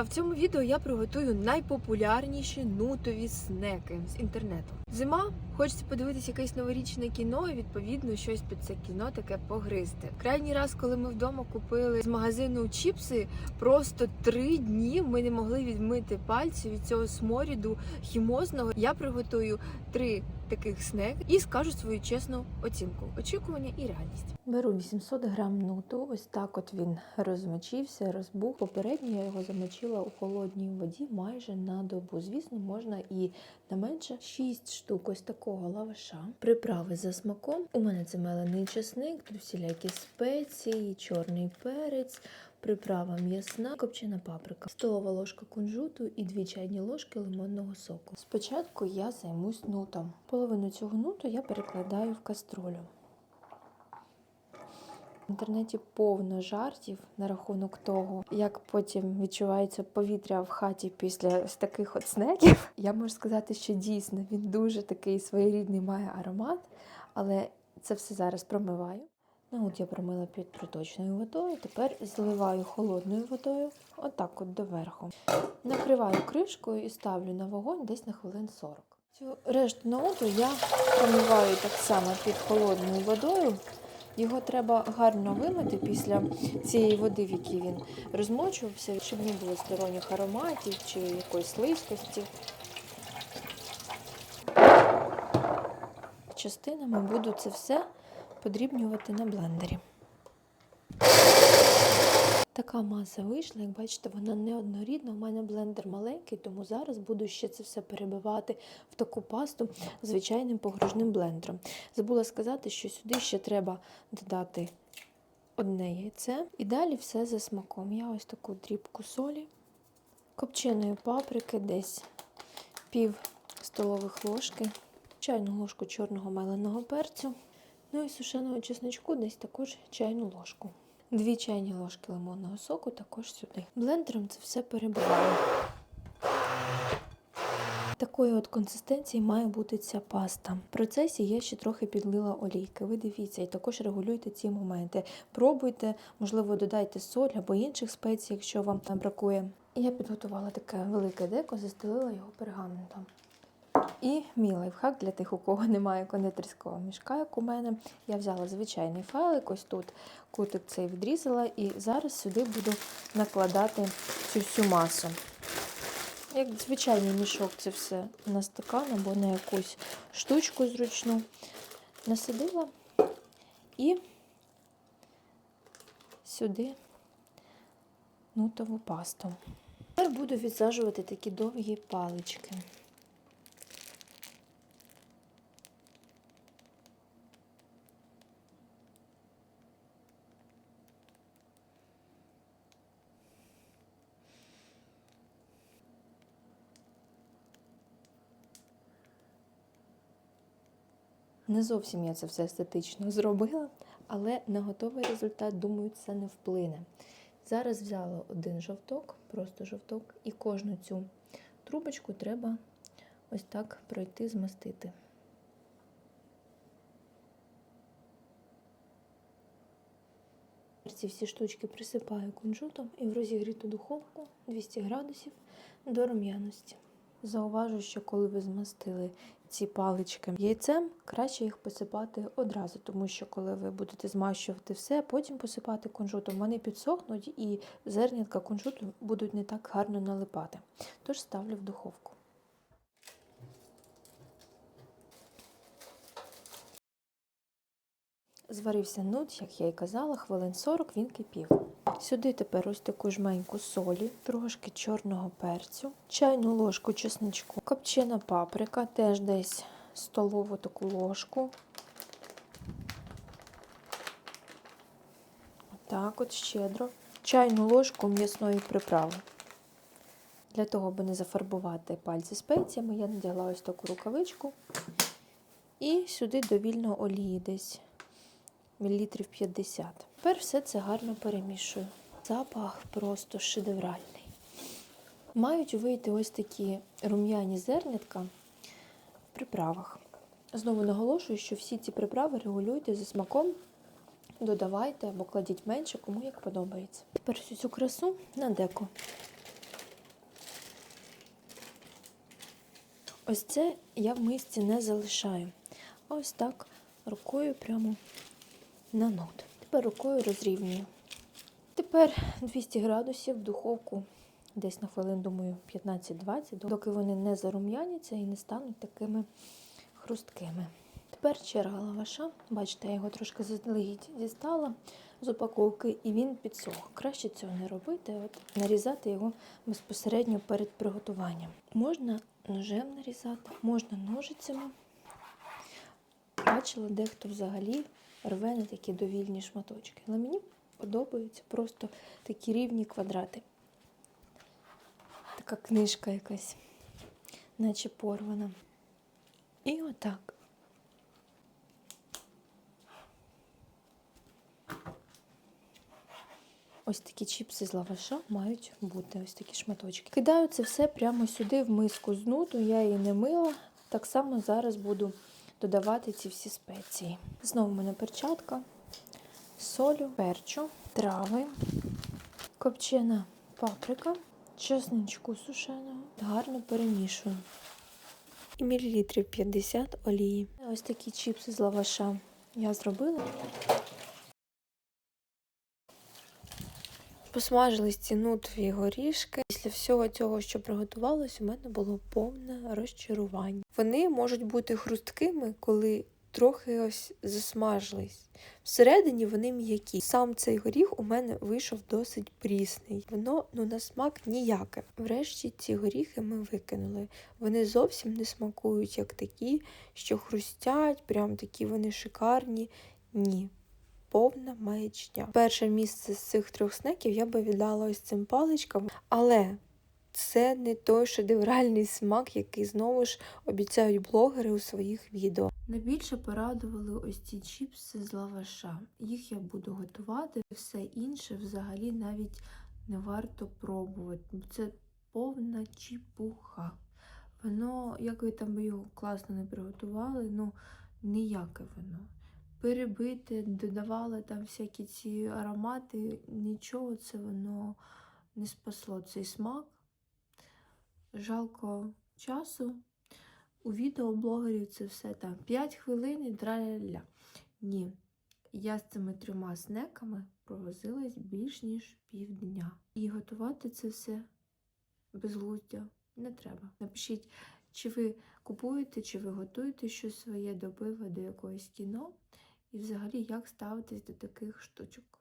А в цьому відео я приготую найпопулярніші нутові снеки з інтернету. Зима, хочеться подивитися якесь новорічне кіно і відповідно щось під це кіно таке погризти. Крайній раз, коли ми вдома купили з магазину чіпси, просто три дні ми не могли відмити пальці від цього сморіду хімозного. Я приготую три таких снек і скажу свою чесну оцінку, очікування і реальність. Беру 800 грам нуту. Ось так от він розмочився, розбух. Попередньо я його замочила у холодній воді майже на добу. Звісно, можна і на менше 6 штук ось такого лаваша. Приправи за смаком. У мене це мелений чесник, тут всілякі спеції, чорний перець. Приправа м'ясна, копчена паприка, столова ложка кунжуту і 2 чайні ложки лимонного соку. Спочатку я займусь нутом. Половину цього нуту я перекладаю в каструлю. В інтернеті повно жартів на рахунок того, як потім відчувається повітря в хаті після таких от снеків. Я можу сказати, що дійсно він дуже такий своєрідний має аромат, але це все зараз промиваю. Ну от я промила під проточною водою, тепер заливаю холодною водою, отак от доверху. Накриваю кришкою і ставлю на вогонь десь на хвилин 40. Цю решту науту я промиваю так само під холодною водою. Його треба гарно вимити після цієї води, в якій він розмочувався, щоб не було сторонніх ароматів чи якоїсь слизькості. Частинами буду це все подрібнювати на блендері. Така маса вийшла, як бачите, вона не однорідна. У мене блендер маленький, тому зараз буду ще це все перебивати в таку пасту звичайним погружним блендером. Забула сказати, що сюди ще треба додати одне яйце. І далі все за смаком. Я ось таку дрібку солі, копченої паприки, десь пів столових ложки, чайну ложку чорного меленого перцю. Ну і сушеного чесночку десь також чайну ложку. Дві чайні ложки лимонного соку також сюди. Блендером це все перебиваю. Такої от консистенції має бути ця паста. В процесі я ще трохи підлила олійки. Ви дивіться і також регулюйте ці моменти. Пробуйте, можливо, додайте соль або інших спецій, якщо вам там бракує. Я підготувала таке велике деко, застелила його пергаментом. І мій лайфхак для тих, у кого немає кондитерського мішка, як у мене. Я взяла звичайний файлик, ось тут кутик цей відрізала, і зараз сюди буду накладати цю всю масу. Як звичайний мішок, це все на стакан або на якусь штучку зручну. Насадила і сюди нутову пасту. Тепер буду відсаджувати такі довгі палички. Не зовсім я це все естетично зробила, але на готовий результат, думаю, це не вплине. Зараз взяла один жовток, просто жовток, і кожну цю трубочку треба ось так пройти, змастити. Ці всі штучки присипаю кунжутом і в розігріту духовку 200 градусів до рум'яності. Зауважу, що коли ви змастили ці палички яйцем, краще їх посипати одразу, тому що коли ви будете змащувати все, потім посипати кунжутом, вони підсохнуть і зернятка кунжуту будуть не так гарно налипати. Тож ставлю в духовку. Зварився нут, як я й казала, хвилин 40 він кипів. Сюди тепер ось таку жменьку солі, трошки чорного перцю, чайну ложку чесничку, копчена паприка, теж десь столову таку ложку. Так от щедро. Чайну ложку м'ясної приправи. Для того, аби не зафарбувати пальці спеціями, я надягла ось таку рукавичку. І сюди довільно олії десь мілілітрів 50. Тепер все це гарно перемішую. Запах просто шедевральний. Мають вийти ось такі рум'яні зернятка в приправах. Знову наголошую, що всі ці приправи регулюйте за смаком, додавайте або кладіть менше, кому як подобається. Тепер всю цю красу на деко. Ось це я в мисці не залишаю. А Ось так рукою прямо на нот. Тепер рукою розрівнюю. Тепер 200 градусів в духовку, десь на хвилин, думаю, 15-20, доки вони не зарум'яняться і не стануть такими хрусткими. Тепер черга лаваша. Бачите, я його трошки заздалегідь дістала з упаковки, і він підсох. Краще цього не робити, от нарізати його безпосередньо перед приготуванням. Можна ножем нарізати, можна ножицями. Бачила, дехто взагалі рве на такі довільні шматочки. Але мені подобаються просто такі рівні квадрати. Така книжка якась, наче порвана. І отак. Ось такі чіпси з лаваша мають бути ось такі шматочки. Кидаю це все прямо сюди в миску з нуту, я її не мила. Так само зараз буду додавати ці всі спеції. Знову в мене перчатка, солю, перчу, трави, копчена паприка, чесничку сушеного. Гарно перемішую. І мілілітрів 50 олії. Ось такі чіпси з лаваша я зробила. Посмажились ці нутові горішки. Після всього цього, що приготувалось, у мене було повне розчарування. Вони можуть бути хрусткими, коли трохи ось засмажились. Всередині вони м'які. Сам цей горіх у мене вийшов досить прісний. Воно ну на смак ніяке. Врешті ці горіхи ми викинули. Вони зовсім не смакують, як такі, що хрустять, прям такі вони шикарні. Ні повна маячня. Перше місце з цих трьох снеків я би віддала ось цим паличкам, але це не той шедевральний смак, який знову ж обіцяють блогери у своїх відео. Найбільше порадували ось ці чіпси з лаваша. Їх я буду готувати, все інше взагалі навіть не варто пробувати. Це повна чіпуха. Воно, як ви там би його класно не приготували, ну ніяке воно перебите, додавали там всякі ці аромати, нічого це воно не спасло цей смак. Жалко часу. У відео блогерів це все там 5 хвилин і траля-ля. Ні, я з цими трьома снеками провозилась більш ніж півдня. І готувати це все безглуздя не треба. Напишіть, чи ви купуєте, чи ви готуєте щось своє до пива, до якогось кіно. І взагалі, як ставитись до таких штучок?